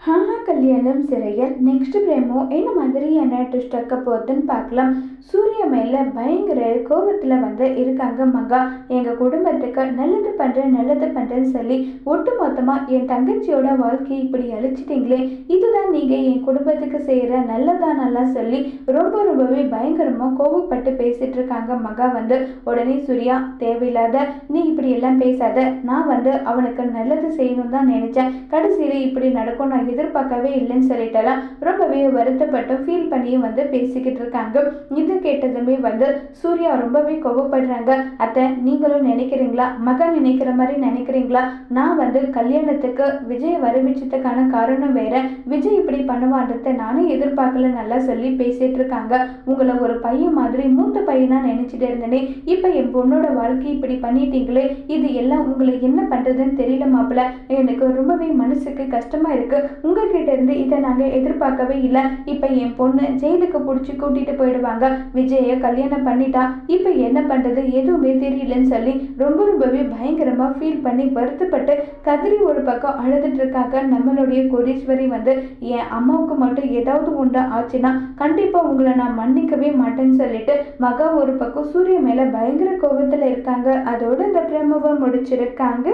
Huh? கல்யாணம் சிறையல் next பிரேமோ என்ன மாதிரியான ட்விஸ்ட் இருக்க போகுதுன்னு பார்க்கலாம். சூரிய மேல பயங்கர கோபத்தில் வந்து இருக்காங்க மகா எங்கள் குடும்பத்துக்கு நல்லது பண்ணுறேன் நல்லது பண்ணுறேன்னு சொல்லி ஒட்டு மொத்தமாக என் தங்கச்சியோட வாழ்க்கையை இப்படி அழிச்சிட்டிங்களே. இதுதான் நீங்கள் என் குடும்பத்துக்கு செய்கிற நல்லா சொல்லி ரொம்ப ரொம்பவே பயங்கரமாக கோபப்பட்டு பேசிட்டு இருக்காங்க மகா வந்து. உடனே சூர்யா தேவையில்லாத நீ இப்படி எல்லாம் பேசாத. நான் வந்து அவனுக்கு நல்லது செய்யணும் தான் நினைச்சேன். கடைசியில் இப்படி நடக்கும் நான் எதிர்பார்க்க பார்க்கவே இல்லைன்னு சொல்லிட்டெல்லாம் ரொம்பவே வருத்தப்பட்டும் ஃபீல் பண்ணியும் வந்து பேசிக்கிட்டு இருக்காங்க. இது கேட்டதுமே வந்து சூர்யா ரொம்பவே கோபப்படுறாங்க அத்தை நீங்களும் நினைக்கிறீங்களா? மகன் நினைக்கிற மாதிரி நினைக்கிறீங்களா? நான் வந்து கல்யாணத்துக்கு விஜய் வரவிச்சதுக்கான காரணம் வேற. விஜய் இப்படி பண்ணுவான்றத நானும் எதிர்பார்க்கல நல்லா சொல்லி பேசிட்டு இருக்காங்க. உங்களை ஒரு பையன் மாதிரி மூத்த பையனா நினைச்சிட்டு இருந்தேனே. இப்போ என் பொண்ணோட வாழ்க்கை இப்படி பண்ணிட்டீங்களே? இது எல்லாம் உங்களுக்கு என்ன பண்றதுன்னு தெரியல மாப்பிள்ள எனக்கு ரொம்பவே மனசுக்கு கஷ்டமா இருக்கு. உங்ககிட்ட இருந்து இதை நாங்கள் எதிர்பார்க்கவே இல்லை. இப்போ என் பொண்ணு ஜெயிலுக்கு பிடிச்சி கூட்டிட்டு போயிடுவாங்க. விஜயை கல்யாணம் பண்ணிட்டா. இப்போ என்ன பண்ணுறது எதுவுமே தெரியலன்னு சொல்லி ரொம்ப ரொம்பவே பயங்கரமாக ஃபீல் பண்ணி வருத்தப்பட்டு கதிரி ஒரு பக்கம் அழுதுட்டு இருக்காங்க. நம்மளுடைய கோடீஸ்வரி வந்து என் அம்மாவுக்கு மட்டும் ஏதாவது உண்டு ஆச்சுன்னா கண்டிப்பாக உங்களை நான் மன்னிக்கவே மாட்டேன்னு சொல்லிட்டு மகா ஒரு பக்கம் சூரிய மேலே பயங்கர கோபத்தில் இருக்காங்க. அதோட இந்த பிரமவை முடிச்சிருக்காங்க.